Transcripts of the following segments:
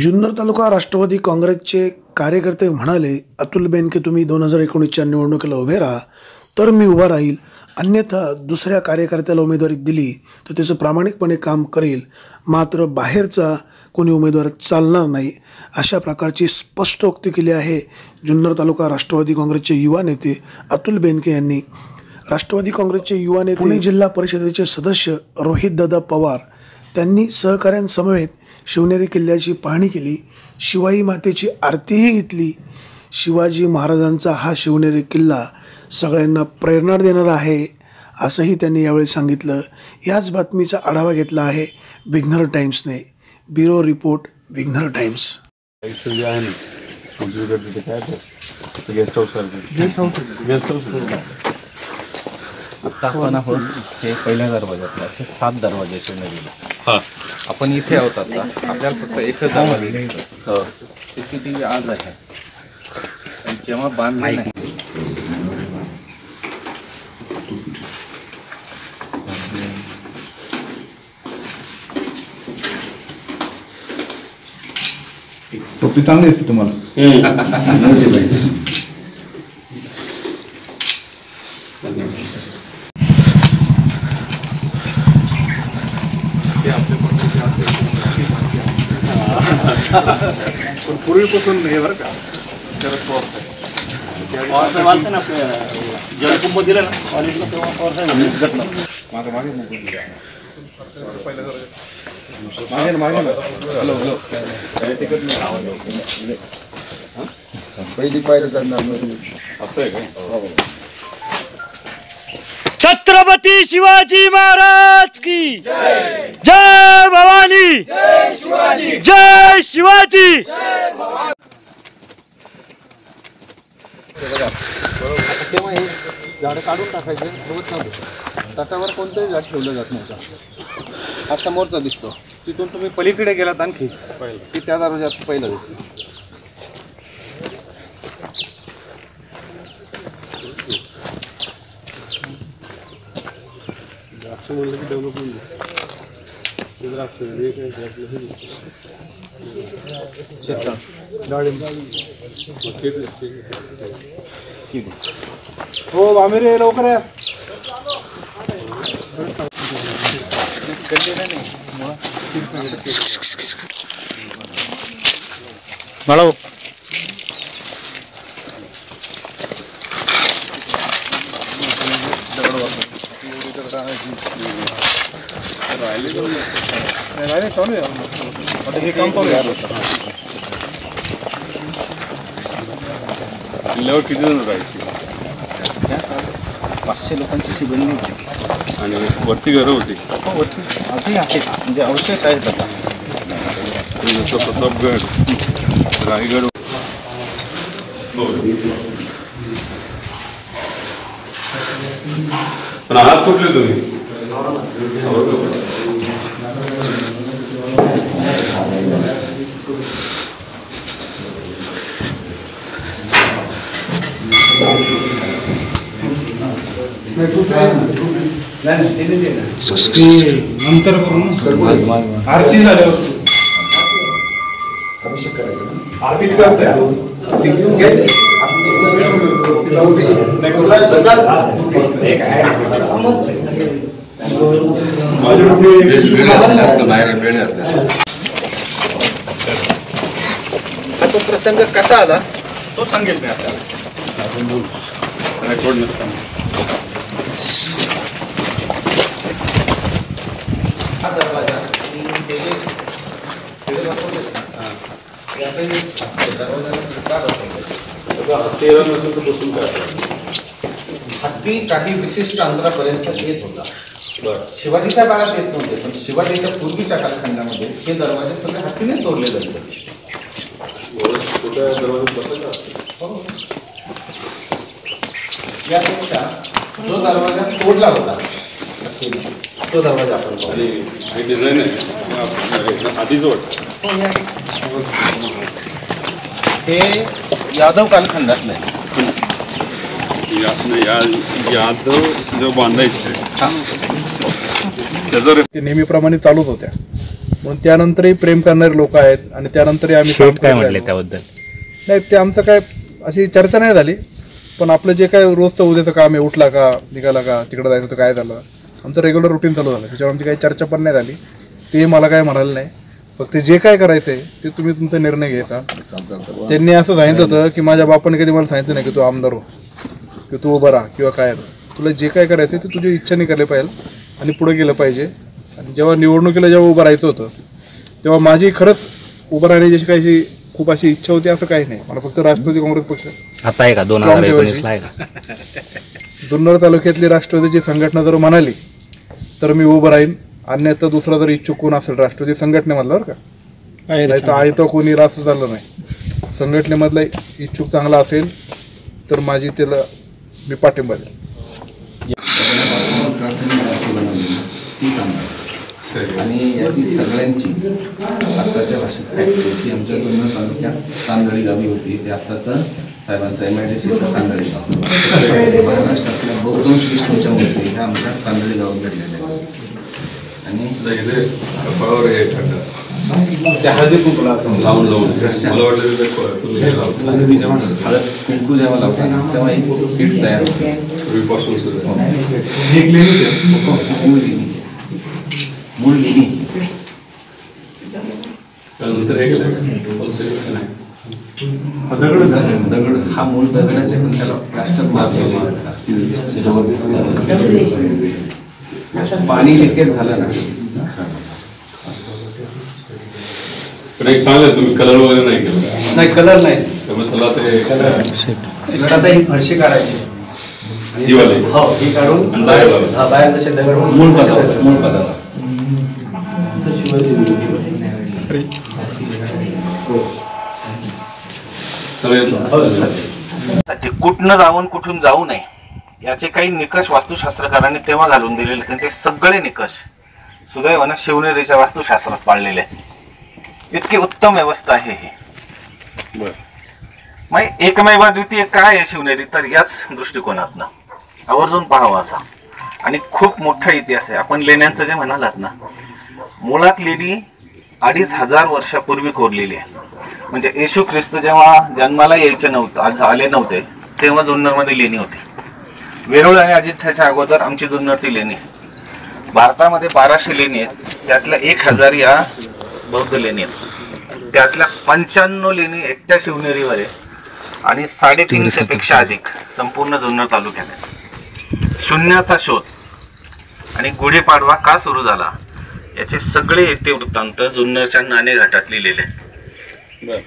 जुन्नर तालुका राष्ट्रवादी काँग्रेसचे कार्यकर्ते म्हणाले अतुल बेनके तुम्ही दोन हजार एकोणीसच्या निवडणुकीला उभे राहा तर मी उभा राहील. अन्यथा दुसऱ्या कार्यकर्त्याला उमेदवारी दिली तर त्याचं प्रामाणिकपणे काम करेल. मात्र बाहेरचा कोणी उमेदवार चालणार नाही. अशा प्रकारची स्पष्ट उक्ती केली आहे जुन्नर तालुका राष्ट्रवादी काँग्रेसचे युवा नेते अतुल बेनके यांनी. राष्ट्रवादी काँग्रेसचे युवा नेते पुणे जिल्हा परिषदेचे सदस्य रोहितदादा पवार त्यांनी सहकाऱ्यांसमवेत शिवनेरी किल्ल्याची पाहणी केली शिवाई मातेची आरतीही घेतली. शिवाजी महाराजांचा हा शिवनेरी किल्ला सगळ्यांना प्रेरणा देणारा आहे असंही त्यांनी यावेळी सांगितलं. याच बातमीचा आढावा घेतला आहे विघ्नर टाइम्सने. Bureau report Vighnar Times. Guest house guest house guest house आता आपण आहोत हे पहिल्या दरवाज्यातला असे सात दरवाजे शिवनेरीला. हां. आपण इथे आहोत आता. आपल्याला फक्त एकच दिसतो सी सी टी व्ही आज आहे. आणि जेव्हा बांधले नाही. टोपी चांगली असते तुम्हाला. पूर्वीपासून हे बरं का? जलकुंभ दिलं ना. कॉलेजला तेव्हा पवारसाहेब घेतलं. मागे मागे मोकळं दिलं. मागे ना, मागे ना. Hello hello. पहिली पायरी चढणार नाही. असं आहे का? छत्रपती शिवाजी महाराज की. जय भवानी. जय शिवाजी. तेव्हा हे झाडं काढून टाकायचे ठेवत नव्हते. तटावर कोणतंही झाड ठेवलं जात नव्हतं. हा समोरचा दिसतो. तिथून तुम्ही पलीकडे गेलात आणखी. की त्या दरवाज्यात पहिलं दिसतं. हो। आमिरे लवकर या राहिले चालू आहे आता हे काम किल्ल्यावर किती जण राहायचे पाचशे लोकांची शिबिरणी होती आणि वरती घरं होती. हो, वरती. अजूनही आहेत. म्हणजे अवशेष आहेत आता. जसं प्रतापगड रायगड पण आहात कुठले तुम्ही? नंतर करू आरती झाल्यावर अभिषेक करायचा आरती किती वाजता हा तो प्रसंग कसा आला? तो सांगेल मी आपल्याला. हा दरवाजा दरवाजा? तेरा नसेल तर बसून काय हत्ती काही विशिष्ट अंतरापर्यंत येत होता शिवाजीच्या काळात येत नव्हते पण शिवाजीच्या पूर्वीच्या कालखंडामध्ये हे दरवाजे सगळे हत्तीनेच तोडले जायचे छोट्या दरवाजात बसायचं हो. यापेक्षा जो दरवाजा तोडला होता तो दरवाजा आपण पाहू. आणि हे डिझाईन आहे आधीच वाटतं. हे यादव कालखंडातलं आहे या या यादव जो बांधायचे त्याचा रे- ते नेहमीप्रमाणे चालूच होत्या. म्हणून त्यानंतरही प्रेम करणारे लोक आहेत आणि त्यानंतरही आम्ही काम काय करत म्हटले. त्याबद्दल? नाही ते आमचं काय अशी चर्चा नाही झाली. पण आपलं जे काय रोजचं उद्याचं काम आहे उठला का निघाला का तिकडं जायचं काय झालं? आमचं रेग्युलर रुटीन चालू झालं. त्याच्यावर आमची काही चर्चा पण नाही झाली. ते मला काय म्हणाले नाही. फक्त जे काय करायचं आहे ते तुम्ही तुमचा निर्णय घ्यायचा. त्यांनी असं सांगितलं होतं की माझ्या बापाने कधी मला सांगितलं नाही की तू आमदार हो की तू उभा राहा किंवा काय तुला जे काय करायचं आहे ते तुझ्या नाही केलं पाहिजे आणि पुढे गेलं पाहिजे. आणि जेव्हा निवडणुकीला जेव्हा उभं राहायचं होतं तेव्हा माझी खरंच उभं राहण्याची काही खूप अशी इच्छा होती असं काही नाही. मला फक्त राष्ट्रवादी काँग्रेस पक्ष. आता आहे का? दोन हजार ठेवायची. एकोणीसला आहे का? जुन्नर तालुक्यातली राष्ट्रवादीची संघटना जर म्हणाली तर मी उभं राहीन. अन्यथा दुसरा जर इच्छुक कोण असेल राष्ट्रवादी संघटनेमधला बरं का? नाही तर आहे तो कोणी रास्त झालं नाही. संघटनेमधला इच्छुक चांगला असेल तर माझी त्याला मी पाठिंबा देईन. आणि याची सगळ्यांची आत्ताच्या भाषेत फॅक्टरी ही आमच्या जुन्नर तालुक्यात तांदळी गावी होती ते आत्ताचं साहेबांचं एम आय डी सीचं तांदळी गाव महाराष्ट्रातल्या बहुतांश विष्णूच्या मूर्ती ह्या आमच्या तांदळी गावात घडलेल्या आहेत आणि हे. लावून लावून हे. हळद कुंकू जेव्हा लावतात तेव्हा एक पीठ तयार होते नाही. दगड. हा मूळ दगडाचे पण त्याला प्लास्टर पाणी लिकेज झालं ना. पण एक चांगलं तुम्ही कलर वगैरे नाही केला? नाही कलर नाही. त्यामुळे त्याला ते आता ही फरशी काढायची. ही वाली. हो काढून बाहेर बाहेर दगड मूळ पदार्थ. मूळ पदार्थ. कुठनं जाऊन कुठून जाऊ नये याचे काही निकष वास्तुशास्त्रकारांनी तेव्हा घालून दिलेले आहेत. आणि ते सगळे निकष सुदैवानं शिवनेरीच्या वास्तुशास्त्रात पाळलेले आहेत. इतकी उत्तम व्यवस्था आहे ही. मग एकमेव द्वितीय काय आहे शिवनेरी? तर याच दृष्टिकोनातनं. आवर्जून पाहावा असा. आणि खूप मोठा इतिहास आहे. आपण लेण्यांचं जे म्हणालात ना मुळात लेणी अडीच हजार वर्षापूर्वी कोरलेली आहे. म्हणजे येशू ख्रिस्त जेव्हा जन्माला यायचे नव्हतं आज आले नव्हते तेव्हा जुन्नरमध्ये लेणी होती. वेरूळ आणि अजिंठ्याच्या अगोदर आमची जुन्नरची लेणी आहे. भारतामध्ये बाराशे लेणी आहेत त्यातल्या एक हजार या बौद्ध लेणी आहेत. त्यातल्या पंच्याण्णव लेणी एकट्या शिवनेरीवर आहे आणि साडेतीनशे पेक्षा. अधिक संपूर्ण जुन्नर तालुक्यात आहेत. शून्याचा शोध. आणि गुढीपाडवा का सुरू झाला? याचे सगळे इतिवृत्तांत जुन्नरच्या नाणेघाटात लिहिलेले आहेत.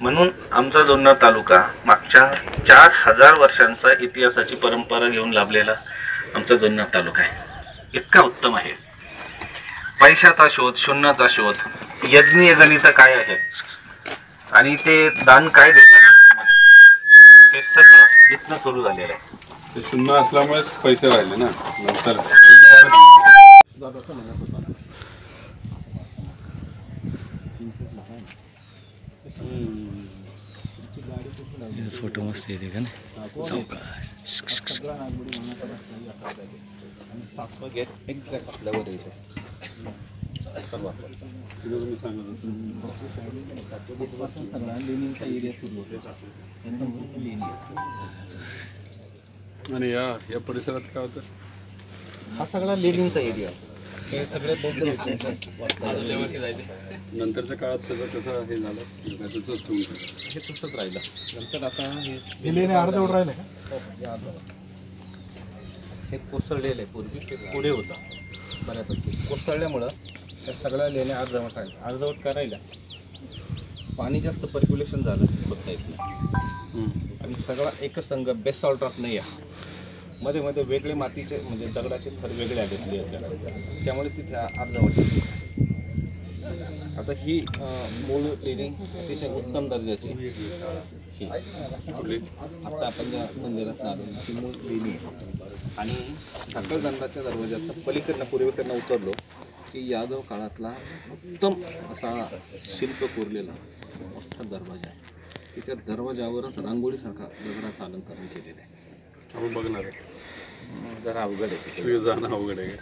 म्हणून आमचा जुन्नर तालुका मागच्या चार हजार वर्षांचा इतिहासाची परंपरा घेऊन लाभलेला आमचा जुन्नर तालुका आहे. इतका उत्तम आहे. पैशाचा शोध शून्याचा शोध यज्ञ गणित काय आहे? आणि ते दान काय देतात? हे सगळं इथनं सुरू झालेलं आहे. ते शून्य असल्यामुळेच पैसे राहिले ना नंतर. फ़ोटो मस्त येते नाही सावकाश। एक्झॅक्ट आपल्यावर. आणि या या परिसरात काय होतं? हा सगळा लेणींचा एरिया हे सगळे बौद्ध नंतरच्या काळात त्याचं कसं हे झालं? की काय त्याचंच ठेवून. हे तसंच राहिलं. नंतर आता हे हे लेणे अर्धवट राहिले का? हे कोसळलेलं आहे पूर्वी ते पुढे होतं बऱ्यापैकी. कोसळल्यामुळं त्या सगळ्या लेण्या अर्धवट राहिल्या. अर्धवट करायला पाणी जास्त पर्क्युलेशन झालं होता येत नाही. आणि सगळा एकच संघ बेसॉल्ट ऑफ नाही आहे मध्ये मध्ये वेगळे मातीचे म्हणजे दगडाचे थर वेगळे आले क्लिअर त्यामुळे तिथे अर्धवट आता ही मूळ लेणी अतिशय उत्तम दर्जाची ही. आता आपण ज्या मंदिरात आलो ती मूळ लेणी आहे. आणि साखर दंडाच्या दरवाज्यात पलीकडनं पूर्वेकडनं उतरलो की यादव काळातला उत्तम असा शिल्प कोरलेला मोठा दरवाजा आहे. की त्या दरवाजावरच रांगोळीसारखा दगडाचा अलंकरण केलेला आहे. आपण बघणार आहे. जरा अवघड आहे जाणं अवघड आहे